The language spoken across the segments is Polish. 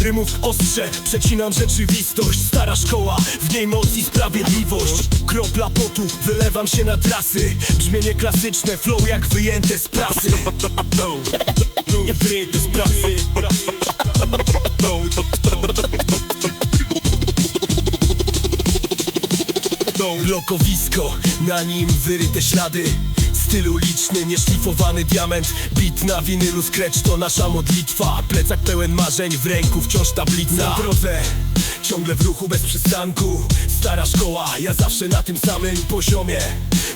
Rymów ostrze, przecinam rzeczywistość Stara szkoła, w niej moc i sprawiedliwość Kropla potu, wylewam się na trasy Brzmienie klasyczne, flow jak wyjęte z prasy z Blokowisko, na nim wyryte ślady. Styl uliczny, nieszlifowany diament. Bit na winylu, scratch to nasza modlitwa. Plecak pełen marzeń, w ręku wciąż tablica. Na drodze, ciągle w ruchu bez przystanku. Stara szkoła, ja zawsze na tym samym poziomie.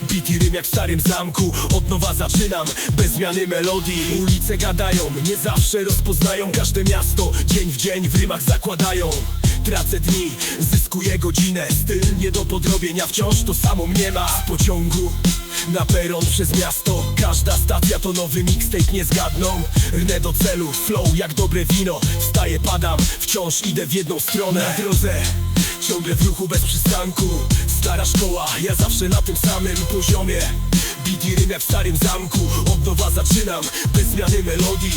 Bit i rym jak w starym zamku. Od nowa zaczynam, bez zmiany melodii. Ulice gadają, nie zawsze rozpoznają. Każde miasto, dzień w dzień w rymach zakładają Tracę dni, zyskuję godzinę. Styl nie do podrobienia, wciąż to samo mnie ma. Z pociągu na peron przez miasto. Każda stacja to nowy mixtape, nie zgadną. Rnę do celu, flow jak dobre wino. Wstaję, padam, wciąż idę w jedną stronę. Na drodze, ciągle w ruchu bez przystanku. Stara szkoła, ja zawsze na tym samym poziomie. Beat i rym jak w starym zamku. Od nowa zaczynam, bez zmiany melodii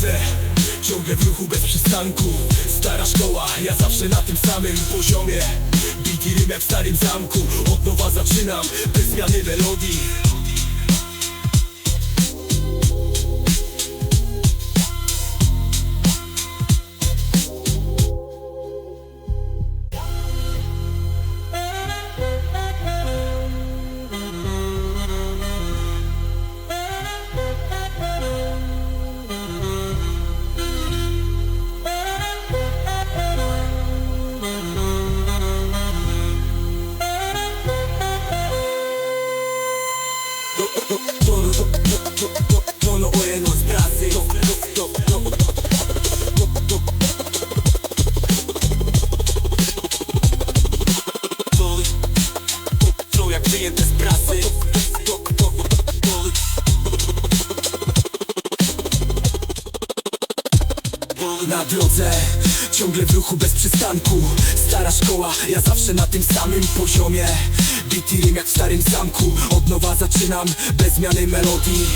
Drodze, ciągle w ruchu bez przystanku. Stara szkoła, ja zawsze na tym samym poziomie. I rym jak w starym zamku. Od nowa zaczynam, bez zmiany melodii Na drodze, ciągle w ruchu bez przystanku. Stara szkoła, ja zawsze na tym samym poziomie. I rym jak w starym zamku. Od nowa zaczynam, bez zmiany melodii